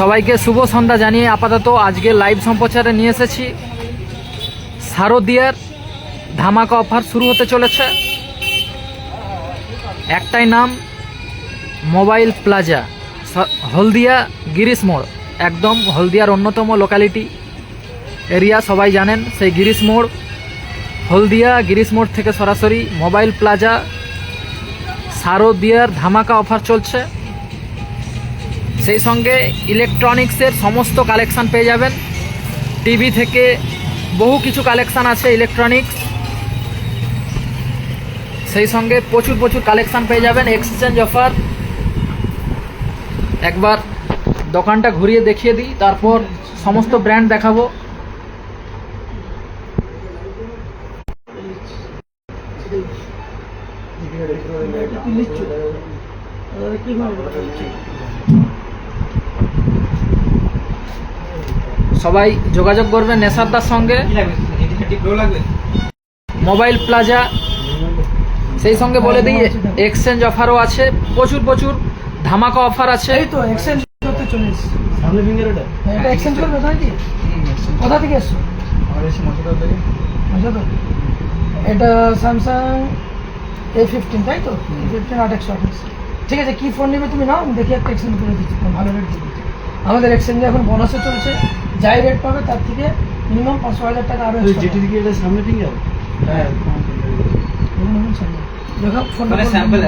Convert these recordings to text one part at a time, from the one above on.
সবাইকে শুভ সন্ধ্যা জানিয়ে আপাতত আজকে লাইভ সম্প্রচারে নিয়ে এসেছি। শারদিয়ার ধামাকা অফার শুরু হতে চলেছে। একটাই নাম মোবাইল প্লাজা হলদিয়া গিরিশ মোড়, একদম হলদিয়ার অন্যতম লোকালিটি এরিয়া সবাই জানেন সেই গিরিশ মোড়। হলদিয়া গিরিশ মোড় থেকে সরাসরি মোবাইল প্লাজা শারদিয়ার ধামাকা অফার চলছে। সেই সঙ্গে ইলেকট্রনিক্সের সমস্ত কালেকশান পেয়ে যাবেন। টিভি থেকে বহু কিছু কালেকশান আছে ইলেকট্রনিক্স। সেই সঙ্গে প্রচুর প্রচুর কালেকশান পেয়ে যাবেন। এক্সচেঞ্জ অফার একবার দোকানটা ঘুরিয়ে দেখিয়ে দিই, তারপর সমস্ত ব্র্যান্ড দেখাবো। সবাই যোগাযোগ করবেন নেশারদার সঙ্গে। মোবাইল প্লাজা সেই সঙ্গে বলে দিই এক্সচেঞ্জ অফারও আছে প্রচুর প্রচুর ধামাকা অফার আছে। এই তো এক্সচেঞ্জ করতে চলে এসেছি। সামনে ফিঙ্গার এটা? এটা এক্সচেঞ্জ করবে তাই কি কোথা থেকে এসছো? আমার এসে মশলা থেকে বুঝলো তো এটা স্যামসাং এ ফিফটিন তাই তো? ফিফটিন আট একশো ঠিক আছে কী ফোন নেবে তুমি নাও আমি দেখি একটা এক্সচেঞ্জ করে দিচ্ছি ভালো রেট দিচ্ছি আমাদের এক্সচেঞ্জে এখন বোনাসে চলছে। যাই রেট পাবে তার থেকে মিনিমাম পাঁচশো হাজার টাকা আরও ওই যেটি দিকে এটা সামনে ফিঙ্গার হ্যাঁ। দেখো ফোন মানে স্যাম্পল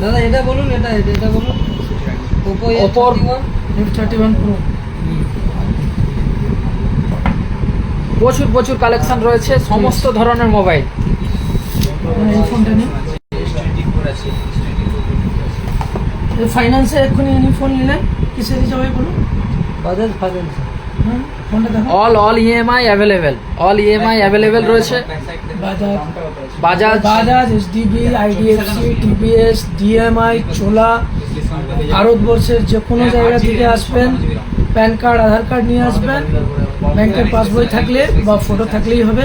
দাদা এটা বলুন এটা এটা এটা বলুন। Oppo Oppo- F thirty one pro প্রচুর প্রচুর কালেকশন রয়েছে সমস্ত ধরনের মোবাইল এই ফোনটা নিই ফাইন্যান্সে এক্ষুনি এনি ফোন নিলেন কিসে দিতে হবে বলুন? বাজাজ ফাইন্যান্স হুম ফোনটা দেখো all all EMI available all EMI available রয়েছে। Bajaj Bajaj Bajaj SDB IDFC TVS DMI Chola ভারতবর্ষের যে কোনো জায়গা থেকে আসবেন প্যান কার্ড আধার কার্ড নিয়ে আসবেন ব্যাংকের পাসবই থাকলে বা ফটো থাকলেই হবে।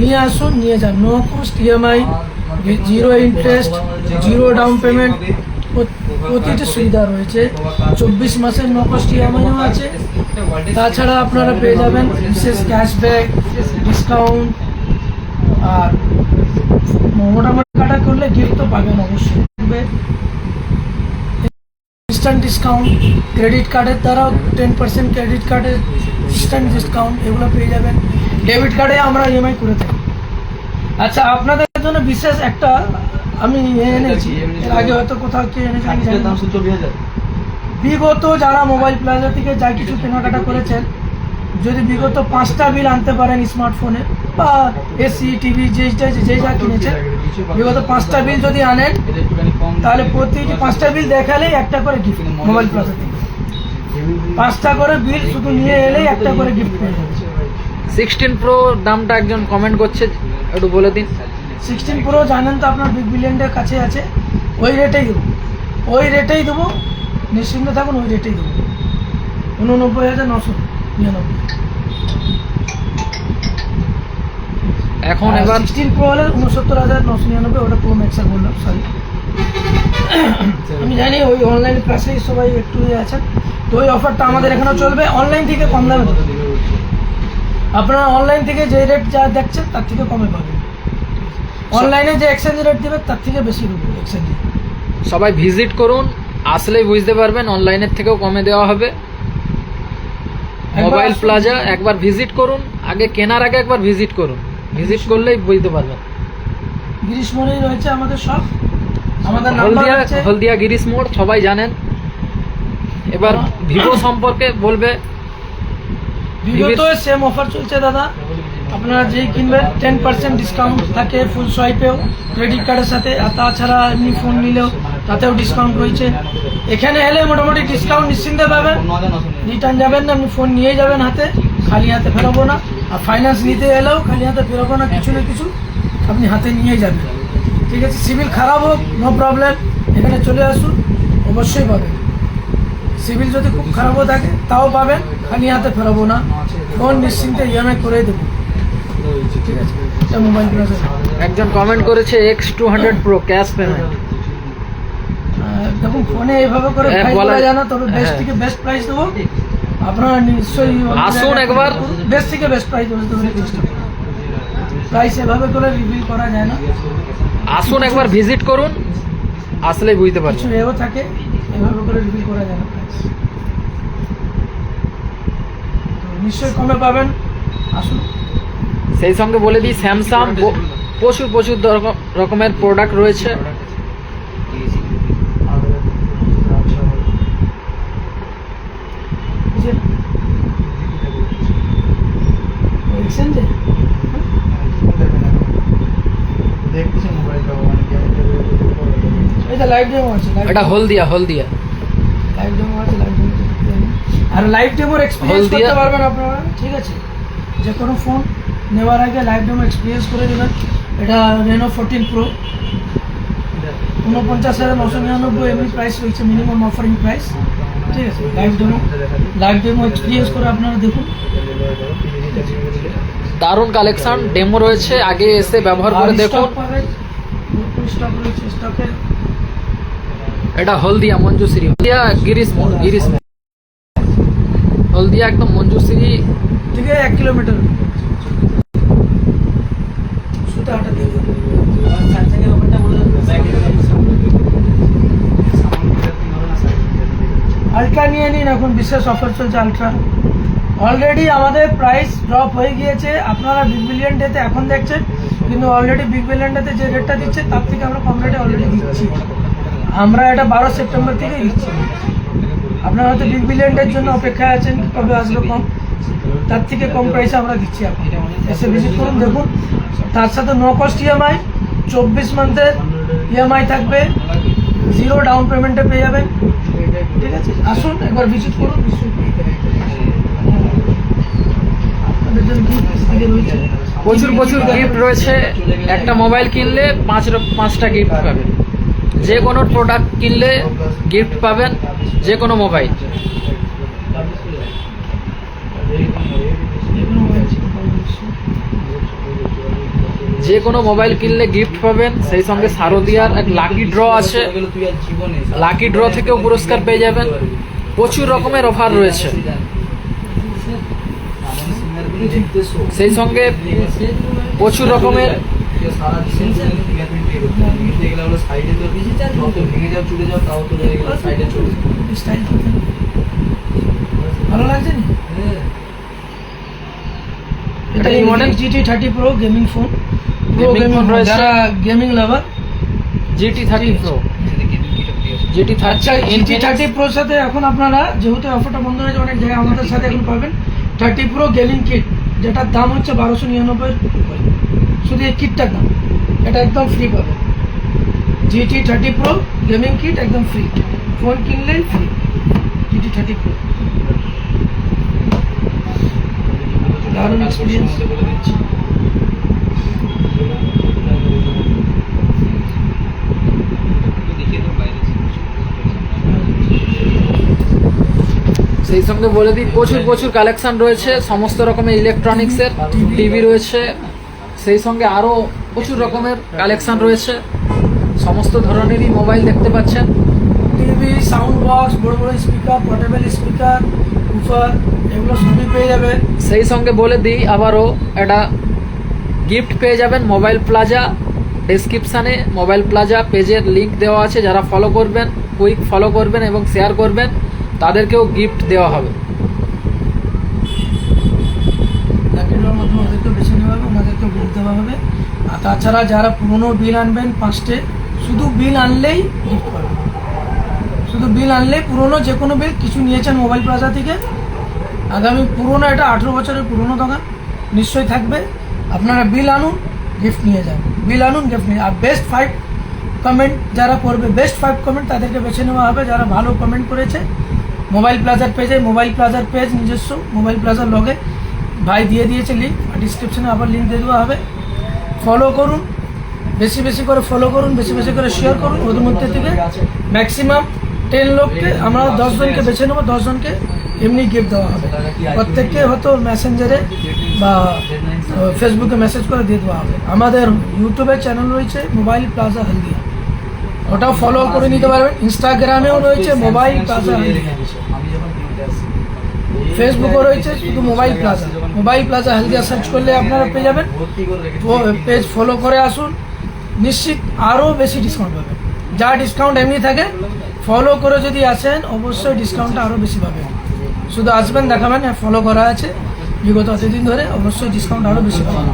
নিয়ে আসুন নিয়ে যান। No cost EMI zero interest zero down payment প্রতিটি সুবিধা রয়েছে। চব্বিশ মাসের নো কস্ট ইএমআইও আছে। তাছাড়া আপনারা পেয়ে যাবেন বিশেষ ক্যাশব্যাক ডিসকাউন্ট আর মোটামুটি কাটা করলে গিফট তো পাবেন অবশ্যই। ইনস্ট্যান্ট ডিসকাউন্ট ক্রেডিট কার্ডের দ্বারাও টেন পার্সেন্ট ক্রেডিট কার্ডের ইনস্ট্যান্ট ডিসকাউন্ট এগুলো পেয়ে যাবেন। ডেবিট কার্ডে আমরা ইএমআই করে থাকি। আচ্ছা আপনাদের জন্য বিশেষ একটা আমি এনেছি এর আগে হয়তো কোথাও কে এনেছে বিগত যারা মোবাইল প্লাজা থেকে যা কিছু কেনাকাটা করেছেন যদি বিগত পাঁচটা বিল আনতে পারেন স্মার্টফোনে বা এসি টিভি যা যে যা কিনেছেন বিগত পাঁচটা বিল যদি আনেন তাহলে প্রতিটি পাঁচটা বিল দেখালেই একটা করে গিফট মোবাইল প্লাজা থেকে পাঁচটা করে বিল শুধু নিয়ে এলেই একটা করে গিফট পেয়ে যাবে সিক্সটিন প্রো দামটা একজন কমেন্ট করছে একটু বলে দিন সিক্সটিন প্রো জানেন তো আপনার বিগ বিলিয়নের কাছে আছে। ওই রেটেই দেবো। ওই রেটেই দেবো। নিশ্চিন্ত থাকুন ওই রেটেই দেবো। উননব্বই হাজার নশো নিরানব্বই। এখন এবার সিক্সটিন প্রো হলে উনসত্তর হাজার নশো নিরানব্বই ওটা প্রো ম্যাক্সের বললাম সরি আমি জানি ওই অনলাইন ক্লাসেই সবাই একটু ইয়ে আছেন। তো ওই অফারটা আমাদের এখানেও চলবে। অনলাইন থেকে কম দামে আপনারা অনলাইন থেকে যে রেট যা দেখছেন তার থেকে কমে পাবেন। অনলাইনে যে এক্সচেঞ্জ রেট দেবে তার থেকে বেশি দেবো এক্সচেঞ্জ সবাই ভিজিট করুন আসলেই বুঝতে পারবেন অনলাইনের থেকেও কমে দেওয়া হবে। মোবাইল প্লাজা একবার ভিজিট করুন আগে কেনার আগে একবার ভিজিট করুন। ভিজিট করলেই বুঝতে পারবেন। গ্রীষ্মরেই রয়েছে আমাদের সব। আমাদের হলদিয়া হলদিয়া গিরিশ মোড় সবাই জানেন। এবার ভিভো সম্পর্কে বলবে। বিগত সেম অফার চলছে দাদা। আপনারা যেই কিনবেন টেন পার্সেন্ট ডিসকাউন্ট থাকে ফুল সোয়াইপেও ক্রেডিট কার্ডের সাথে। আর তাছাড়া এমনি ফোন নিলেও তাতেও ডিসকাউন্ট রয়েছে। এখানে এলে মোটামুটি ডিসকাউন্ট নিশ্চিন্তে পাবেন। রিটার্ন যাবেন না, আপনি ফোন নিয়ে যাবেন হাতে। খালি হাতে ফেরাবো না। আর ফাইন্যান্স নিতে এলেও খালি হাতে ফেরাবো না, কিছু না কিছু আপনি হাতে নিয়ে যাবেন। ঠিক আছে সিভিল খারাপ হোক নো প্রবলেম এখানে চলে আসুন, অবশ্যই পাবেন। সিভিল যদি খুব খারাপও থাকে, তাও পাবেন। খালি হাতে ফেরাবো না। ফোন নিশ্চিন্তে ইএমআই করে দেবো। ঠিক আছে? মোবাইল একজন কমেন্ট করেছে X two hundred pro cash payment দেখুন ফোনে এইভাবে করে হ্যাঁ, বলা- যায় না তবে বেস্ট হ্যাঁ। থেকে বেস্ট প্রাইস দেবো। আপনারা নিশ্চয়ই আসুন একবার। বেস্ট থেকে বেস্ট প্রাইস দেবো চেষ্টা প্রাইস এভাবে করে রিভিল করা যায় না। আসুন একবার ভিজিট করুন। আসলেই বুঝতে পারছেন এও থাকে এভাবে করে রিভিল করা যায় না প্রাইস তো নিশ্চয়ই কমে পাবেন। আসুন। সেই সঙ্গে বলে দিই স্যামসাং প্রচুর প্রচুর রকমের প্রোডাক্ট রয়েছে। এটা হলদিয়া হলদিয়া। লাইভ ডেমো আছে লাইভ ডেমো আর লাইভ ডেমোর এক্সপিরিয়েন্স হলদিয়া- করতে পারবেন আপনারা ঠিক আছে? যে কোনো ফোন নেওয়ার আগে লাইভ ডেমো এক্সপিরিয়েন্স করে নেবেন। এটা রেনো ফোরটিন প্রো উনপঞ্চাশ হাজার নশো নিরানব্বই এমনি প্রাইস রয়েছে মিনিমাম অফারিং প্রাইস ঠিক আছে live demo live demo experience করে আপনারা দেখুন। দারুণ কালেকশন ডেমো রয়েছে আগে এসে ব্যবহার করে দেখুন। এটা হলদিয়া মঞ্জুশ্রী হলদিয়া গিরিশ গিরিশ হলদিয়া একদম মঞ্জুশ্রী। থেকে এক কিলোমিটার। দিয়ে আলট্রা নিয়ে নিন এখন বিশেষ অফার চলছে আলট্রা অলরেডি আমাদের প্রাইস ড্রপ হয়ে গিয়েছে। আপনারা বিগ বিলিয়ন ডেতে এখন দেখছেন কিন্তু অলরেডি বিগ বিলিয়ন ডেতে যে রেটটা দিচ্ছে তার থেকে আমরা কম রেটে অলরেডি দিচ্ছি। আমরা এটা বারো সেপ্টেম্বর থেকে দিচ্ছি। আপনারা হয়তো বিগ বিলিয়ন ডের জন্য অপেক্ষায় আছেন কবে আসবে কম? তার থেকে কম প্রাইসে আমরা দিচ্ছি এখন। এসে ভিজিট করুন দেখুন তার সাথে নো কস্ট ইএমআই চব্বিশ মান্থের ইএমআই থাকবে জিরো ডাউন পেমেন্টে পেয়ে যাবেন। ঠিক আছে? আসুন একবার ভিজিট করুন প্রচুর প্রচুর গিফট রয়েছে। একটা মোবাইল কিনলে পাঁচ র- পাঁচটা গিফট পাবেন। যে কোনো প্রোডাক্ট কিনলে গিফট পাবেন যে কোনো মোবাইল এগুলো মোবাইল ছিল, ভালো নিশ্চয়ই। যে কোনো মোবাইল কিনলে গিফট পাবেন, সেই সঙ্গে শারদিয়ার এক লাকি ড্র আছে। লাকি ড্র থেকেও পুরস্কার পেয়ে যাবেন। প্রচুর রকমের অফার রয়েছে। সেই সঙ্গে প্রচুর রকমের ভালো লাগছে এটা model? GT thirty pro gaming phone pro gaming যারা gaming lover GT thirty pro GT আচ্ছা জিটি থার্টি প্রোর সাথে এখন আপনারা যেহেতু অফারটা বন্ধ হয়েছে অনেক জায়গায় আমাদের সাথে এখন পাবেন। থার্টি প্রো গেমিং কিট যেটার দাম হচ্ছে বারোশো নিরানব্বই শুধু এই কিটটার দাম। এটা একদম ফ্রি পাবেন। GT thirty pro gaming kit একদম ফ্রি ফোন কিনলেই ফ্রি জিটি থার্টি প্রো দারুণ এক্সপিরিয়েন্স সেই সঙ্গে বলে দিই প্রচুর প্রচুর কালেকশন রয়েছে সমস্ত রকমের ইলেকট্রনিক্সের টিভি রয়েছে। সেই সঙ্গে আরও প্রচুর রকমের কালেকশন রয়েছে। সমস্ত ধরনেরই মোবাইল দেখতে পাচ্ছেন। টিভি সাউন্ড বক্স বড় বড় স্পিকার পোর্টেবল স্পিকার উফার এগুলো সবই পেয়ে যাবেন সেই সঙ্গে বলে দিই আবারও একটা গিফট পেয়ে যাবেন মোবাইল প্লাজা ডেসক্রিপশানে মোবাইল প্লাজা পেজের লিংক দেওয়া আছে যারা ফলো করবেন কুইক ফলো করবেন এবং শেয়ার করবেন তাদেরকেও গিফট দেওয়া হবে। ওদেরকে বেছে নেওয়া হবে ওনাদেরকে বিল দেওয়া হবে। আর তাছাড়া যারা পুরনো বিল আনবেন পাঁচটে শুধু বিল আনলেই গিফট পাবেন শুধু বিল আনলে পুরনো যে কোনো বিল কিছু নিয়েছেন মোবাইল প্লাজা থেকে। আগামী পুরনো এটা আঠেরো বছরের পুরনো দোকান। নিশ্চয়ই থাকবে। আপনারা বিল আনুন গিফট নিয়ে যান। বিল আনুন গিফট নিয়ে আর বেস্ট ফাইভ কমেন্ট যারা করবে বেস্ট ফাইভ কমেন্ট তাদেরকে বেছে নেওয়া হবে। যারা ভালো কমেন্ট করেছে মোবাইল প্লাজার পেজে মোবাইল প্লাজার পেজ নিজস্ব মোবাইল প্লাজার লগে ভাই দিয়ে দিয়েছে লিঙ্ক ডিসক্রিপশনে আবার লিঙ্ক দিয়ে দেওয়া হবে। ফলো করুন। বেশি বেশি করে ফলো করুন, বেশি বেশি করে শেয়ার করুন। ওদের মধ্যে থেকে ম্যাক্সিমাম টেন লোককে আমরা দশজনকে বেছে নেব, দশজনকে এমনি গিফট দেওয়া হবে। প্রত্যেককে হয়তো মেসেঞ্জারে বা ফেসবুকে মেসেজ করে দিয়ে দেওয়া হবে। আমাদের ইউটিউবে চ্যানেল রয়েছে মোবাইল প্লাজা হলদিয়া ওটাও ফলো করে নিতে পারবেন। ইনস্টাগ্রামেও রয়েছে মোবাইল প্লাজা ফেসবুকও রয়েছে শুধু mobile plaza mobile plaza Haldia search করলে আপনারা পেয়ে যাবেন। পেজ ফলো করে আসুন। নিশ্চিত আরও বেশি ডিসকাউন্ট পাবেন যা ডিসকাউন্ট এমনি থাকে ফলো করে যদি আসেন অবশ্যই ডিসকাউন্টটা আরও বেশি পাবেন। শুধু আসবেন দেখাবেন হ্যাঁ ফলো করা আছে। বিগত এতদিন ধরে অবশ্যই ডিসকাউন্ট আরও বেশি পাবেন।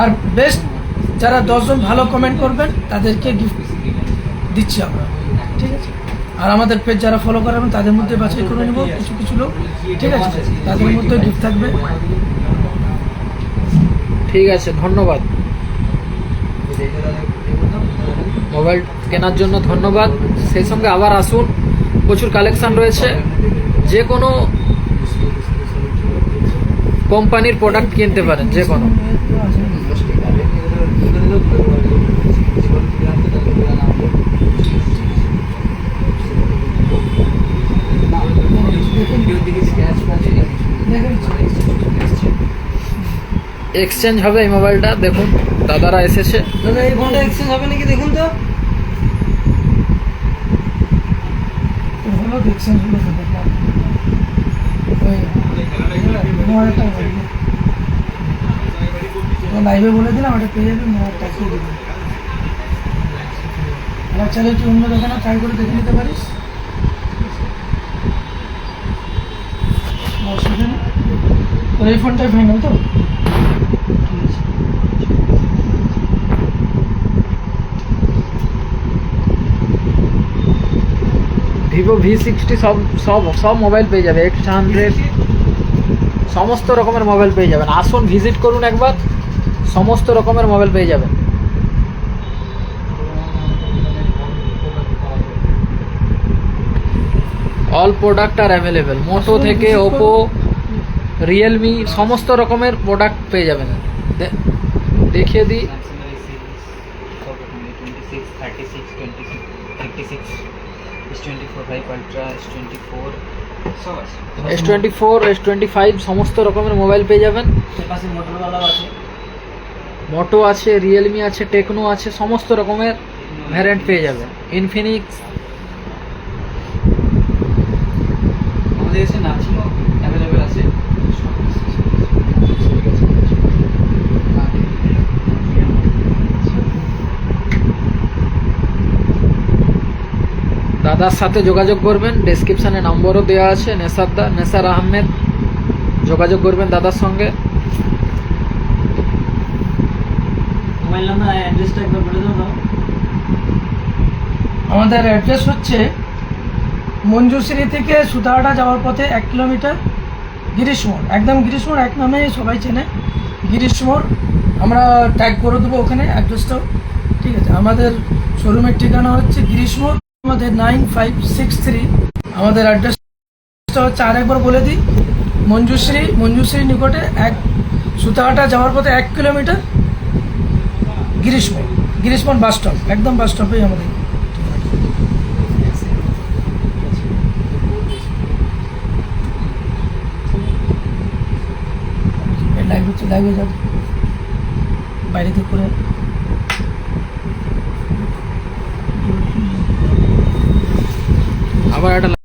আর বেস্ট যারা দশজন ভালো কমেন্ট করবেন তাদেরকে গিফট দিচ্ছি আমরা। ঠিক আছে? আর আমাদের পেজ যারা ফলো করাবেন তাদের মধ্যে বাছাই করে নেব কিছু কিছু লোক। ঠিক আছে? তাদের মধ্যে গিফট থাকবে। ঠিক আছে ধন্যবাদ। মোবাইল কেনার জন্য ধন্যবাদ। সেই সঙ্গে আবার আসুন। প্রচুর কালেকশান রয়েছে। যে কোনো কোম্পানির প্রোডাক্ট কিনতে পারেন যে কোনো এক্সচেঞ্জ হবে এই মোবাইলটা দেখুন। দাদারা এসেছে। দাদা, এই ফোনটা এক্সচেঞ্জ হবে নাকি? দেখুন তো। হলো তো দেখলাম। ওই, টাকা লাইভে বলে দিলাম ওটা পেয়ে যাবে টাকা দিয়ে দেবে এবার চাইলে তুই অন্য দোকানে ট্রাই করে দেখে নিতে পারিস। অসুবিধা নেই। তোর এই ফোনটাই ফাইনাল তো? ভিভো ভি সিক্সটি সব সব সব মোবাইল পেয়ে যাবে এক্স হান্ড্রেড সমস্ত রকমের মোবাইল পেয়ে যাবেন। আসুন ভিজিট করুন একবার সমস্ত রকমের মোবাইল পেয়ে যাবেন। অল প্রোডাক্ট আর অ্যাভেলেবেল মোটো থেকে ওপো রিয়েলমি সমস্ত রকমের প্রোডাক্ট পেয়ে যাবেন। দে- দেখিয়ে দিই। S twenty four S twenty five সমস্ত রকমের মোবাইল পেয়ে যাবেন। মোটো আছে। রিয়েলমি আছে টেকনো আছে সমস্ত রকমের ভ্যারিয়েন্ট পেয়ে যাবেন। ইনফিনিক্স আমাদের এসে নাচিও অ্যাভেলেবেল আছে দাদার সাথে যোগাযোগ করবেন। ডেসক্রিপশানে নম্বরও দেওয়া আছে। নেসার দা নেসার আহমেদ যোগাযোগ করবেন দাদার সঙ্গে। আমাদের অ্যাড্রেস হচ্ছে মঞ্জুশ্রী থেকে সুতাহাটা যাওয়ার পথে এক কিলোমিটার গিরিশ মোড়। একদম গিরিশ মোড় এক নামে সবাই চেনে। গিরিশ মোড় আমরা ট্যাগ করে দেবো ওখানে অ্যাড্রেসটাও ঠিক আছে আমাদের শোরুমের ঠিকানা হচ্ছে গিরিশ মোড়। আমাদের নাইন ফাইভ সিক্স থ্রি আমাদের অ্যাড্রেসটা হচ্ছে আর একবার বলে দিই। মঞ্জুশ্রী মঞ্জুশ্রী নিকটে এক সুতাহাটা যাওয়ার পথে এক কিলোমিটার গিরিশ মোড়। গিরিশ বাস স্টপ একদম বাস স্টপেই আমাদের। বাইরে থেকে করে আবার একটা